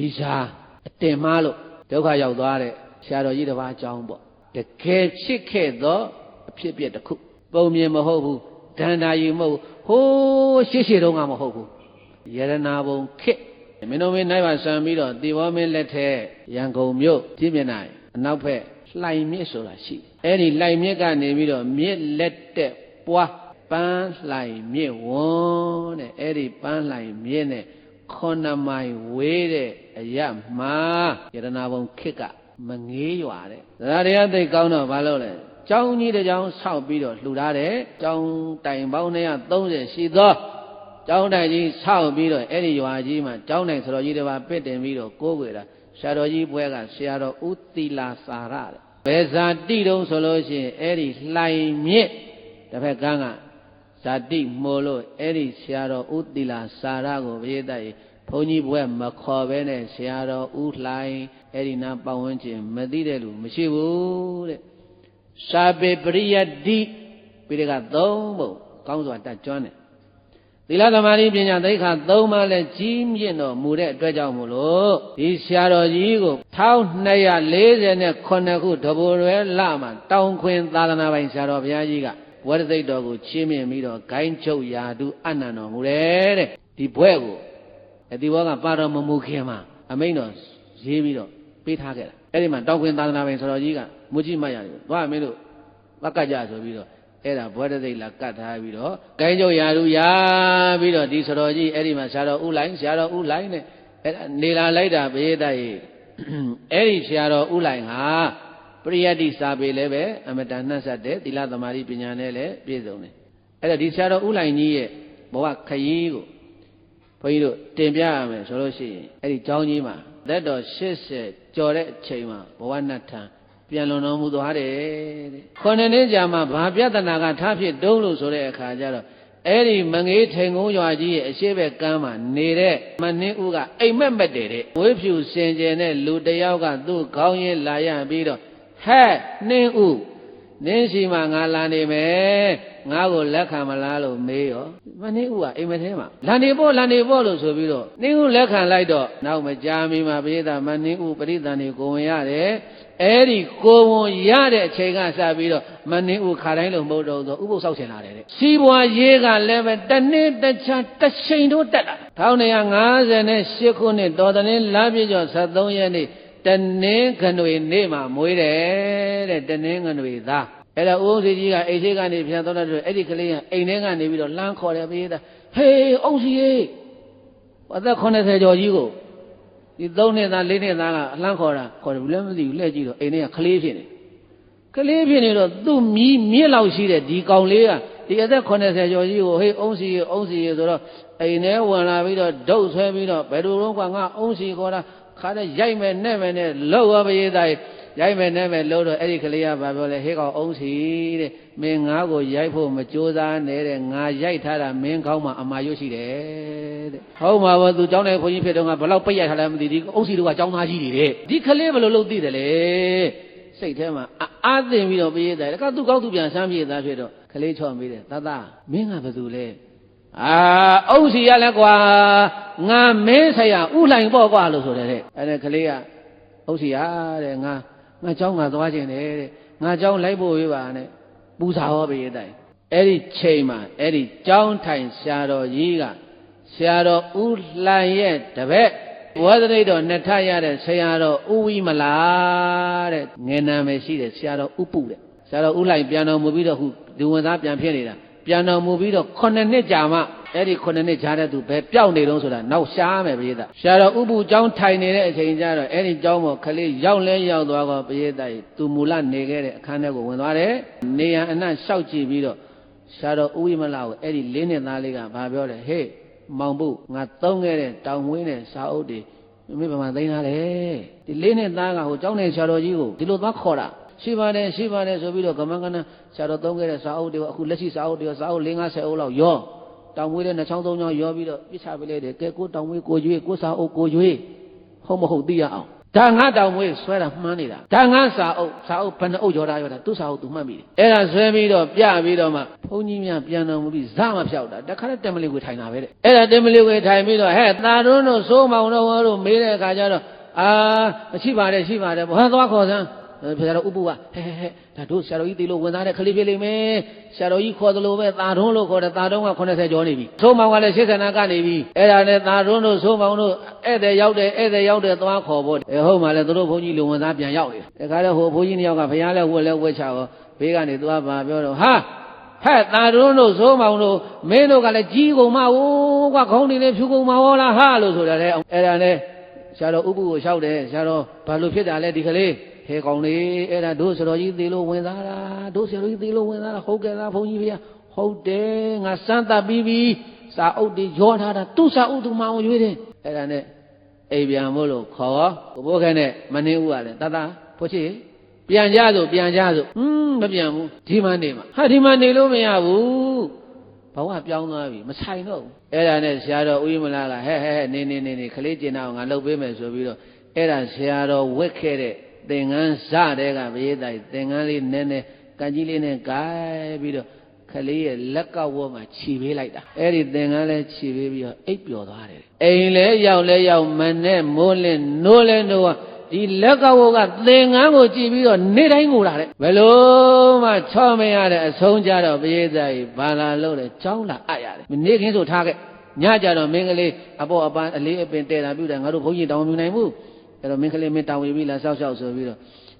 ဘီရှာအတင်မားလို့ဒုက္ခရောက်သွားတဲ့ဆရာတော်ကြီးတစ်ပါးအကြောင်းပေါ့တကယ်ဖြစ်ခဲ့သောအဖြစ်အပျက်တစ်ခုပုံမြင်မဟုတ်ဘူးဒန္တာယူမဟုတ်ဘူးဟိုးရှေ့ရှေ့တုန်းကမဟုတ်ဘူးယရနာဘုံခစ်မင်းတို့မင်းနိုင်ပါဆံပြီးတော့တေဘောမင်းလက်ထက်ရန်ကုန်မြို့ပြည့်မြနိုင်အနောက်ဘက်လှိုင်မြစ်ဆိုတာရှိတယ်အဲ့ဒီလှိုင်မြစ်ကနေပြီးတော့မြစ်လက်တက်ပွားပန်းလှိုင်မြစ်ဝန်းတဲ့အဲ့ဒီပန်းလှိုင်မြစ်နဲ့ ခုနှစ်မိုင်ဝေးတဲ့အရမှာယရနာဘုံခစ်ကမငေးရွာတဲ့ဒါတရားသိကောင်းတော့ဘာလို့လဲကျောင်းကြီးတစ်ကျောင်းဆောက်ပြီးတော့လှူထားတယ်ကျောင်းတိုင်ပေါင်း230ရှိသောကျောင်းတိုင်ကြီးဆောက်ပြီးတော့အဲ့ဒီရွာကြီးမှာကျောင်းတိုင်ဆိုတော်ကြီးတစ်ပါးပစ်တင်ပြီးတော့ကိုးကွယ်တာဆရာတော်ကြီးဘွဲကဆရာတော်ဥတီလာစာရတဲ့ဘယ်ဇာတိတုံးဆိုလို့ရှိရင်အဲ့ဒီလှိုင်မြစ်တစ်ဖက်ကန်းက ဇာတိမို့လို့အဲ့ဒီဆရာတော်ဥတီလာစာရကိုပြည့်တဲ့ဘုန်းကြီးဘွဲမခေါ်ဘဲနဲ့ဆရာတော်ဥလှိုင်အဲ့ဒီနာပတ်ဝန်းကျင်မသိတဲ့လူမရှိဘူးတဲ့စာပေပရိယတ္တိပိဋကသုံးပုံကောင်းစွာတတ်ကျွမ်းတယ်သီလသမာဓိပညာသိက္ခာသုံးပါးလဲကြီးမြင့်တော်မူတဲ့အတွက်ကြောင့်မို့လို့ဒီဆရာတော်ကြီးကို1249ခုတဘူရွယ်လမှာတောင်ခွင်သာသနာပိုင်ဆရာတော်ဘုရားကြီးက ဝရသိတ်တော်ကိုချီးမြှင့်ပြီးတော့ဂိုင်းချုပ်ရာတုအနန္တော်မူတယ်တဲ့ဒီဘွဲ့ကိုအဒီဘောကပါတော်မမူခင်မှာအမိန်တော်ရေးပြီးတော့ပေးထားခဲ့တာအဲ့ဒီမှာတောင်ခွင်သာသနာပိုင်ဆရာတော်ကြီးကမူကြီးမတ်ရတယ်သွားမင်းတို့ဘက်ကကြဆိုပြီးတော့အဲ့ဒါဘွဲ့သိတ်လာကတ်ထားပြီးတော့ဂိုင်းချုပ်ရာတုရာပြီးတော့ဒီဆရာတော်ကြီးအဲ့ဒီမှာဆရာတော်ဥလိုင်းဆရာတော်ဥလိုင်းနဲ့အဲ့ဒါနေလာလိုက်တာဘေးတည်းအဲ့ဒီဆရာတော်ဥလိုင်းဟာ ပရိယတ္တိစာပေလည်းပဲအမတန်နှက်ဆက်တယ်သီလသမာဓိပညာနဲ့လည်းပြည့်စုံတယ်အဲ့ဒါဒီဆရာတော်ဥလိုင်းကြီးရဲ့ဘဝခရီးကိုဘုန်းကြီးတို့တင်ပြရမယ်ဆိုလို့ရှိရင်အဲ့ဒီကျောင်းကြီးမှာသက်တော်80ကျော်တဲ့အချိန်မှာဘဝနှထံပြန်လွန်တော်မူသွားတယ်တဲ့ခုနှစ်နှစ်ကြာမှဘာပြဿနာကထားဖြစ်တုံးလို့ဆိုတဲ့အခါကျတော့အဲ့ဒီမငေးထိန်ကုန်းရွာကြီးရဲ့အရှိဘက်ကမ်းမှာနေတဲ့မနှင်းဦးကအိမ်မက်မက်တယ်တဲ့ဝေးဖြူစင်ကြယ်တဲ့လူတယောက်ကသူ့ခေါင်းရင်းလာရပြီးတော့ ဟဲ့နှင်းဦးနင်းရှိမှငါလာနေမယ်ငါ့ကိုလက်ခံမလားလို့မေးရောမနှင်းဦးကအိမ်မထဲမှာလာနေဖို့လာနေဖို့လို့ဆိုပြီးတော့နှင်းဦးလက်ခံလိုက်တော့နောက်မကြာမီမှာပရိသတ်မနှင်းဦးပရိသတ်နေကိုဝင်ရတယ်အဲ့ဒီကိုဝန်ရတဲ့အချိန်ကစပြီးတော့မနှင်းဦးခါတိုင်းလို့မဟုတ်တော့ဆိုဥပုသ်ဆောက်ရှင်လာတယ်တဲ့စီးပွားရေးကလည်းပဲတစ်နေ့တစ်ခြားတစ်ချိန်တို့တက်လာ1958ခုနှစ်တော်တဲ့လပြည့်ကျော်73ရက်နေ့ တနင်းခနွေနေ့မှာမွေးတယ်တဲ့တနင်းခနွေသားအဲ့ဒါဦးစီကြီးကအိတ်ရှိကနေပြန်တော့တဲ့အဲ့ဒီကလေးကအိမ်ထဲကနေပြီးတော့လှမ်းခေါ်တယ်ပြေးတာဟေးအုပ်စီရေးအသက်80ကျော်ကြီးကိုဒီ3နှစ်သား4နှစ်သားကအလှမ်းခေါ်တာခေါ်တယ်ဘူးလည်းမသိဘူးလှည့်ကြည့်တော့အိမ်ထဲကကလေးဖြစ်နေကလေးဖြစ်နေတော့သူ့မြည်မြင့်လောက်ရှိတဲ့ဒီကောင်လေးကဒီအသက်80ကျော်ကြီးကိုဟေးအုံးစီအုံးစီဆိုတော့အိမ်ထဲဝင်လာပြီးတော့ဒုတ်ဆွဲပြီးတော့ဘယ်လိုတော့ကငါအုံးစီခေါ်တာ ခါတဲ့ရိုက်မယ်နဲ့မယ်နဲ့လောက်ရပရေးသားရိုက်မယ်နဲ့မယ်လို့တော့အဲ့ဒီကလေးကဘာပြောလဲဟေးကောင်အုံးစီတဲ့မင်းငါ့ကိုရိုက်ဖို့မကြိုးစားနဲ့တဲ့ငါရိုက်ထားတာမင်းကောင်းမှအမာရွတ်ရှိတယ်တဲ့ဟုတ်မှာဘောသူเจ้าနဲ့ခွန်ကြီးဖြစ်တော့ကဘလောက်ပိတ်ရထားလဲမသိဒီအုံးစီတို့ကเจ้าသားကြီးတွေတဲ့ဒီကလေးဘယ်လိုလုပ်သိတယ်လဲစိတ်ထဲမှာအာသင်ပြီးတော့ပြေးတယ်ကသူကောက်သူပြန်ဆမ်းပြေးသားဖြစ်တော့ကလေးချော့မိတယ်တသမင်းကဘယ်သူလဲ အာအုပ်စီရလဲကွာငါမင်းဆရာဥလှိုင်ပေါ့ကွာလို့ဆိုတယ်တဲ့အဲ့ဒါကလေးကအုပ်စီရတဲ့ငါငါเจ้าငါသွားခြင်းတယ်တဲ့ငါเจ้าလိုက်ဖို့ရေးပါနဲ့ပူဇာဟောပေးတဲ့အဲ့ဒီချိန်မှာအဲ့ဒီเจ้าထိုင်ဆရာတော်ကြီးကဆရာတော်ဥလှိုင်ရဲ့တပည့်ဝါသရိတ်တော်နှစ်ထရတဲ့ဆရာတော်ဥဝိမလားတဲ့ငယ်နာမယ်ရှိတယ်ဆရာတော်ဥပုတဲ့ဆရာတော်ဥလှိုင်ပြန်တော်မူပြီးတော့ခုဒီဝန်သားပြန်ဖြစ်နေတာ ပြန်တော်မူပြီးတော့9နှစ်ကြာမှအဲ့ဒီ9နှစ်ကြာတဲ့သူဘယ်ပြောက်နေတုံးဆိုတာနောက်ရှားမယ်ပရိသတ်ဆရာတော်ဥပုကျောင်းထိုင်နေတဲ့အချိန်ကျတော့အဲ့ဒီကျောင်းပေါ်ခလေးရောက်လဲရောက်သွားတော့ပရိသတ်သူမူလနေခဲ့တဲ့အခန်းထဲကိုဝင်သွားတယ်နေရန်အနှံ့ရှောက်ကြည့်ပြီးတော့ဆရာတော်ဥဝိမလာကိုအဲ့ဒီလေးနှစ်သားလေးကဘာပြောလဲဟေးမောင်ဖို့ငါသုံးခဲ့တဲ့တောင်ဝင်းတဲ့စာအုပ်တွေမိဘမှာသိမ်းထားတယ်ဒီလေးနှစ်သားကဟိုကျောင်းနေဆရာတော်ကြီးကိုဒီလိုသွားခေါ်တာ ရှိပါတယ်ရှိပါတယ်ဆိုပြီးတော့ကမန်းကနဆရာတော်သုံးခဲ့တဲ့စာအုပ်တွေကိုအခုလက်ရှိစာအုပ်တွေစာအုပ်၄50အုပ်လောက်ရောတောင်ဝေးတဲ့နှချောင်းသုံးချောင်းရောပြီးတော့ပြစ်ချပေးလိုက်တယ်ကဲကိုတောင်ဝေးကိုရွေးကိုစာအုပ်ကိုရွေးဟုတ်မဟုတ်သိရအောင်ဒါငါတောင်မွေးဆွဲတာမှန်းနေတာဒါငါစာအုပ်စာအုပ်ဘယ်နှအုပ်ကြောတာရောတာသူ့စာအုပ်သူမှတ်မိတယ်အဲ့ဒါဆွဲပြီးတော့ပြပြီးတော့မှဘုန်းကြီးများပြန်တော်မူပြီးဇမဖြောက်တာတခါတည်းတမလီကိုထိုင်တာပဲတဲ့အဲ့ဒါတမလီကိုထိုင်ပြီးတော့ဟဲ့သာတွန်းတို့စိုးမောင်တော်တို့မေးတဲ့အခါကျတော့အာမရှိပါတယ်ရှိပါတယ်ဘာသွားခေါ်စမ်း ဖေရတော်ဥပုဝဟဲဟဲဟဲဒါတို့ဆရာတော်ကြီးတီလို့ဝင်သားတဲ့ခလေးပြေးလိမ့်မယ်ဆရာတော်ကြီးခေါ်သလိုပဲသာတွန်းလို့ခေါ်တယ်သာတွန်းက80ကျော်နေပြီသုံးမောင်ကလည်းရှေ့ဆန္ဒကနေပြီအဲ့ဒါနဲ့သာတွန်းတို့သုံးမောင်တို့ဧည့်သည်ရောက်တယ်ဧည့်သည်ရောက်တယ်သွားခေါ်ဖို့အဲဟုတ်မှလည်းသူတို့ဘုန်းကြီးလူဝင်သားပြန်ရောက်တယ်တခါတော့ဟိုဘုန်းကြီးနှစ်ယောက်ကဘုရားလည်းဝက်လည်းဝက်ချရောဘေးကနေသွားပါပြောတော့ဟာဟဲ့သာတွန်းတို့သုံးမောင်တို့မင်းတို့ကလည်းကြီးကုန်မဟုတ်ကွာခေါင်းနေလေးဖြူကုန်မဟုတ်လားဟာလို့ဆိုတာလေအဲ့ဒါနဲ့ဆရာတော်ဥပုကိုလျှောက်တယ်ဆရာတော်ဘာလို့ဖြစ်တာလဲဒီကလေး ဟဲကောင်လေးအဲ့ဒါတို့ဆရာတော်ကြီးသေလို့ဝင်သားတာတို့ဆရာတော်ကြီးသေလို့ဝင်သားတာဟုတ်ကဲ့လားဘုန်းကြီးဗျာဟုတ်တယ်ငါစမ်းသပ်ပြီးပြီစာအုပ်တွေရောထားတာသူ့စာအုပ်သူမအောင်ရွေးတယ်အဲ့ဒါနဲ့အိမ်ပြန်မို့လို့ခေါ်ကိုဘိုးခဲနဲ့မနှင်းဦးကလည်းတတဖို့ချေပြန်ကြဆိုပြန်ကြဆိုဟွန်းမပြန်ဘူးဒီမှနေမှာဟာဒီမှနေလို့မရဘူးဘဝပြောင်းသွားပြီမဆိုင်တော့ဘူးအဲ့ဒါနဲ့ဆရာတော်ဦးမလာကဟဲ့ဟဲ့ဟဲ့နေနေနေနေခလေးကျင်အောင်ငါလှုပ်ပေးမယ်ဆိုပြီးတော့အဲ့ဒါဆရာတော်ဝက်ခဲ့တဲ့ သင်္ကန်းစတဲ့ကဘေးတိုင်သင်္ကန်းလေးနည်းနည်းကကြီးလေးနဲ့ဂိုက်ပြီးတော့ခလေးရဲ့လက်ကဝတ်မှာခြီပေးလိုက်တာအဲ့ဒီသင်္ကန်းလည်းခြီပေးပြီးတော့အိပ်ပျော်သွားတယ်အိမ်လဲရောက်လဲရောက်မနဲ့မိုးလင်းနိုးလဲနိုးဒီလက်ကဝတ်ကသင်္ကန်းကိုကြည့်ပြီးတော့နေတိုင်းငိုတာတဲ့ဘယ်လို့မှချော့မရတဲ့အဆုံးကြတော့ဘေးတိုင်ဘာလာလို့လဲကြောင်းလာအပ်ရတယ်နေခင်းဆိုထားခဲ့ညကြတော့မင်းကလေးအပေါ်အပန်းအလေးအပင်တဲတာပြုတာငါတို့ဘုန်းကြီးတောင်းမြူနိုင်ဘူး အဲ့တော့မင်းကလေးမင်းတောင်းဝင်ပြီလားဆောက်ရှောက်ဆိုပြီးတော့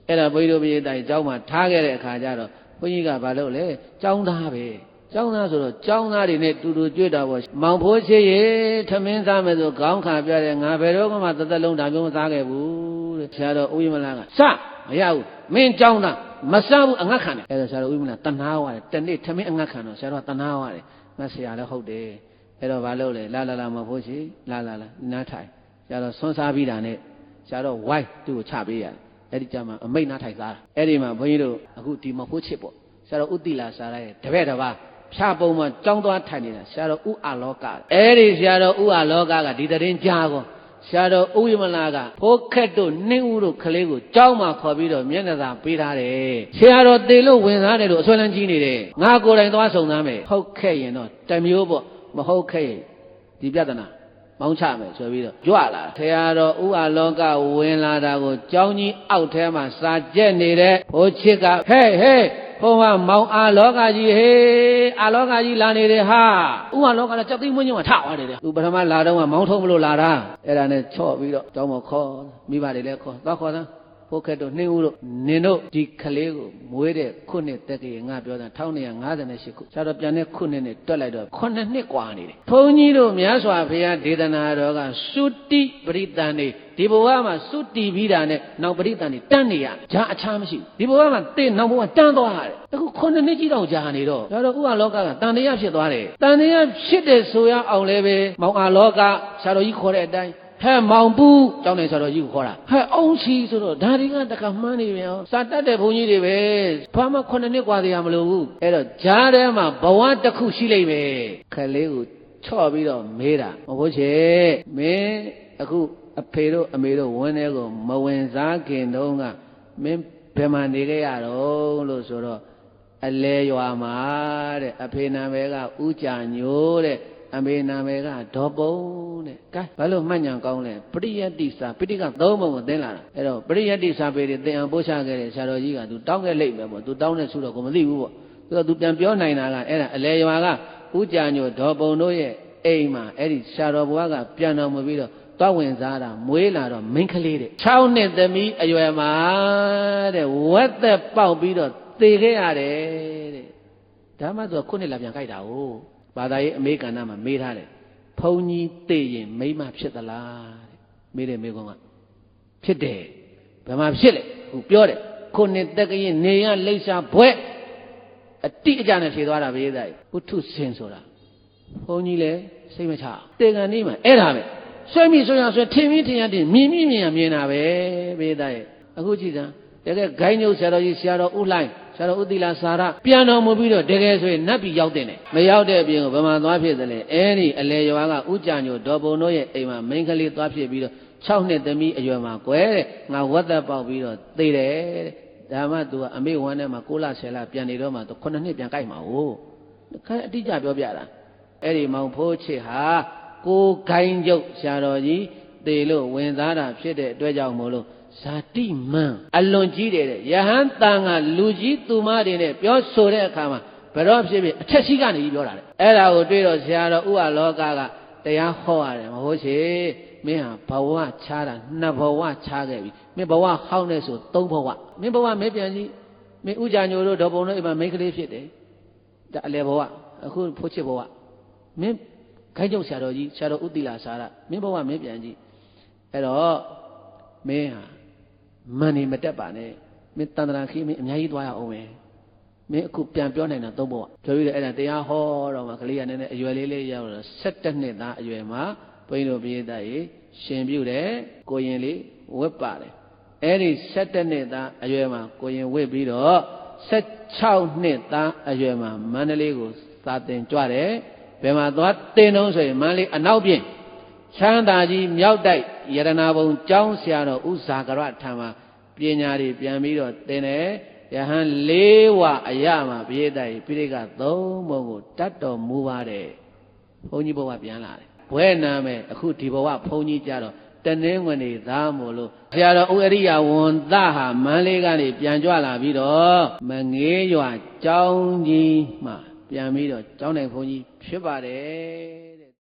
အဲ့ဒါဘုန်းကြီးတို့ပြည်တိုင်ကျောင်းမှာထားခဲ့တဲ့အခါကျတော့ဘုန်းကြီးကဘာလုပ်လဲကျောင်းသားပဲကျောင်းသားဆိုတော့ကျောင်းသားတွေနဲ့တူတူကြွတာပေါ့မောင်ဖိုးချေရေထမင်းစားမယ်ဆိုခေါင်းခါပြတယ်ငါဘယ်တော့မှသသက်လုံးဒါမျိုးမစားခဲ့ဘူးတဲ့ဆရာတော်ဦးရမလာကစမရဘူးမင်းကျောင်းသားမစားဘူးအငတ်ခံတယ်အဲ့ဒါဆရာတော်ဦးရမလာတဏှာဝါတယ်တနေ့ထမင်းအငတ်ခံတော့ဆရာတော်ကတဏှာဝါတယ်ငါဆရာလည်းဟုတ်တယ်အဲ့တော့ဘာလုပ်လဲလာလာလာမဖိုးချေလာလာလာနားထိုင်ဆရာတော်ဆွန်းစားပြီးတာနဲ့ ဆရာတော်ဝိုင်းသူ့ကိုချပေးရတယ်အဲ့ဒီကြမှာအမိတ်နားထိုင်စားတာအဲ့ဒီမှာဘုန်းကြီးတို့အခုဒီမဖိုးချစ်ပေါ့ဆရာတော်ဥတိလာစားလိုက်တပည့်တစ်ပါးဖြာပုံမှာကြောင်းသွားထိုင်နေတာဆရာတော်ဥအာလောကအဲ့ဒီဆရာတော်ဥအာလောကကဒီတရင်ကြားကောဆရာတော်ဥယမလာကဖိုးခက်တို့နှင်းဦးတို့ကလေးကိုကြောင်းမှာခေါ်ပြီးတော့မျက်နှာသာပေးထားတယ်ဆရာတော်တေလို့ဝင်သားတယ်လို့အစွမ်းလန်းကြီးနေတယ်ငါကိုယ်တိုင်သွားဆုံသားမယ်ဟုတ်ခဲ့ရင်တော့တမျိုးပေါ့မဟုတ်ခဲ့ရင်ဒီပြဿနာ မောင်းချမယ်ဆိုပြီးတော့ကြွလာဆရာတော်ဥအာလောကဝင်လာတာကိုကြောင်းကြီးအောက်ထဲမှာစာကျက်နေတဲ့ဘိုးချစ်ကဟဲ့ဟဲ့ဘုံကမောင်အာလောကကြီးဟေးအာလောကကြီးလာနေတယ်ဟာဥအာလောကလည်းကြောက်သိမ်းမွင်းကြီးမှာထသွားတယ်တဲ့သူပထမလာတော့ကမောင်းထုံးမလို့လာတာအဲ့ဒါနဲ့ချော့ပြီးတော့ကျောင်းမခေါ်မိဘတွေလည်းခေါ်သွားခေါ်သား ဖို့ခက်တော့နှင်းဦးတို့နင်တို့ဒီကလေးကိုမွေးတဲ့ခုနှစ်တက်ကလေးငါပြောတာ1958ခုဆရာတော်ပြန်တဲ့ခုနှစ်နဲ့တွက်လိုက်တော့ခုနှစ်နှစ်กว่าနေတယ်ဘုန်းကြီးတို့မြတ်စွာဘုရားဒေသနာတော်ကသုတိပရိတန်နေဒီဘဝမှာသုတိပြီးတာနဲ့နောက်ပရိတန်နေတန်းနေရဂျာအခြားမရှိဘူးဒီဘဝမှာတင့်နောက်ဘဝတန်းသွားရတယ်အခုခုနှစ်နှစ်ကြီးတော့ကြာနေတော့ဒါတော့ဥဟာလောကကတန်တရားဖြစ်သွားတယ်တန်တရားဖြစ်တယ်ဆိုရအောင်လည်းပဲမောင်အာလောကဆရာတော်ကြီးခေါ်တဲ့အတိုင်း ဟဲ့မောင်ပူးကျောင်းနေဆိုတော့ကြီးကိုခေါ်တာဟဲ့အောင်ချီဆိုတော့ဒါတွေကတခါမှန်းနေပြန်စာတတ်တဲ့ဘုန်းကြီးတွေပဲဘာမှခုနှစ်နှစ်กว่าတရားမလို့ဘူးအဲ့တော့ဂျားထဲမှာဘဝတစ်ခုရှိလိမ့်မယ်ခလေးကိုချော့ပြီးတော့မေးတာမဟုတ်ချေမင်းအခုအဖေတို့အမေတို့ဝင်းထဲကိုမဝင်စားခင်တုန်းကမင်းဘယ်မှာနေခဲ့ရတော့လို့ဆိုတော့အလဲရွာမှာတဲ့အဖေနာမည်ကဥကြာညိုးတဲ့ အမေနာမည်ကဒေါ်ပုံတဲ့ကဲဘာလို့မှတ်ညာကောင်းလဲပရိယတ္တိစာပိဋကသုံးပုံကိုသင်လာတာအဲ့တော့ပရိယတ္တိစာပေတွေသင်အောင်ပို့ချခဲ့တဲ့ဆရာတော်ကြီးကသူတောင်းခဲ့လိမ့်မယ်ပေါ့သူတောင်းတဲ့ဆုတော့ကိုမသိဘူးပေါ့သူကသူပြန်ပြောနိုင်တာကအဲ့ဒါအလဲရွာကဥကြာညိုဒေါ်ပုံတို့ရဲ့အိမ်မှာအဲ့ဒီဆရာတော်ဘုရားကပြန်တော်မူပြီးတော့သွားဝင်စားတာမွေးလာတော့မိန်းကလေးတဲ့6နှစ်သမီးအရွယ်မှာတဲ့ဝက်သက်ပေါက်ပြီးတော့သေခဲ့ရတယ်တဲ့ဒါမှသူကခုနှစ်လာပြန်ကြိုက်တာ哦 ဘာသာရေးအမေရိကန်မှာမေးထားတယ်ဘုံကြီးသိရင်မိမဖြစ်သလားတဲ့မေးတယ်မေးခွန်းကဖြစ်တယ်ဘယ်မှာဖြစ်လဲဟိုပြောတယ်ခုနှစ်တက်ကရင်နေရလိပ်စာဘွဲ့အတိအကျနဲ့ဖြေသွားတာဘေးသားဘုထုစင်ဆိုတာဘုံကြီးလည်းစိတ်မချတေကန်နေမှာအဲ့ဒါပဲဆွဲမိဆွဲရဆွဲထင်မိထင်ရတင်မြင်မိမြင်ရမြင်တာပဲဘေးသားရဲ့အခုကြည့်စမ်းတကယ်ဂိုင်းညုတ်ဆရာတော်ကြီးဆရာတော်ဥလှိုင်း ဆရာတော်ဥတိလာစာရပြန်တော်မူပြီးတော့တကယ်ဆိုရင်နတ်ပြည်ရောက်တဲ့တယ်မရောက်တဲ့အပြင်ကိုဘယ်မှာသွားဖြစ်သလဲအဲ့ဒီအလေရွာကဥကြညိုဒေါ်ဘုံတို့ရဲ့အိမ်မှာမိန်းကလေးသွားဖြစ်ပြီးတော့ 6နှစ်သမီးအရွယ်မှာကွယ်တဲ့ငါဝတ်သက်ပေါက်ပြီးတော့သေတယ်တဲ့ဒါမှ तू ကအမေဝမ်းထဲမှာ6လ10လပြန်နေတော့မှ तू 9နှစ်ပြန်ကြိုက်မှာ哦ခိုင်းအတိအကျပြောပြတာအဲ့ဒီမောင်ဖိုးချစ်ဟာကိုဂိုင်းကျုပ်ဆရာတော်ကြီး သေလို့ဝင်သားတာဖြစ်တဲ့အတွက်ကြောင့်မို့လို့ဇာတိမန်အလွန်ကြီးတယ်တဲ့ယဟန်တန်ကလူကြီးသူမတွေနဲ့ပြောဆိုတဲ့အခါမှာဘယ်တော့ဖြစ်ဖြစ်အထက်ရှိကနေပြီးပြောတာလေအဲ့ဒါကိုတွေ့တော့ဆရာတော်ဥဟာလောကကတရားဟောရတယ်မဟုတ်ချေမင်းဟာဘဝခြားတာနှစ်ဘဝခြားခဲ့ပြီမင်းဘဝဟောင်းနေဆိုသုံးဘဝမင်းဘဝမင်းပြန်ကြည့်မင်းဥကြညိုတို့ဒေါ်ပုံတို့အိမ်မှာမိန်းကလေးဖြစ်တယ်ဒါအလေဘဝအခုဖိုးချစ်ဘဝမင်းခိုင်းကြုံဆရာတော်ကြီးဆရာတော်ဥတိလာစာရမင်းဘဝမင်းပြန်ကြည့် အဲ့တော့မင်းဟာမန်နေမတက်ပါနဲ့မင်းတန်တရာခီးမင်းအများကြီးသွားရအောင်ပဲမင်းအခုပြန်ပြောနိုင်တာသုံးဘဝပြောပြီးတော့အဲ့ဒါတရားဟောတော့မှကလေးကနည်းနည်းအရွယ်လေးလေးရောက်တော့17နှစ်သားအရွယ်မှာဘုန်းကြီးတို့ပြည်သားကြီးရှင်ပြုတယ်ကိုရင်လေးဝတ်ပါတယ်အဲ့ဒီ17နှစ်သားအရွယ်မှာကိုရင်ဝတ်ပြီးတော့16နှစ်သားအရွယ်မှာမန္တလေးကိုစာတင်ကြွတယ်ဘယ်မှာသွားတင်တော့ဆိုရင်မန္တလေးအနောက်ပြင် ချမ်းသာကြီးမြောက်တိုက်ယရနာဘုံကျောင်းဆရာတော်ဥဇာကရထံမှာပညာတွေပြန်ပြီးတော့တင်တယ်ယဟန်၄ဝအရမှာပြည့်တိုက်ပြိဋကသုံးဘုံကိုတတ်တော်မူပါတယ်ဘုန်းကြီးဘဝပြန်လာတယ်ဘွဲနာမယ်အခုဒီဘဝဘုန်းကြီးကြတော့တနင်းဝင်နေသားမို့လို့ဆရာတော်ဥအရိယဝန်သဟာမန်းလေးကနေပြန်ကြွလာပြီးတော့မငေးရွာကျောင်းကြီးမှပြန်ပြီးတော့ကျောင်းနိုင်ဘုန်းကြီးဖြစ်ပါတယ်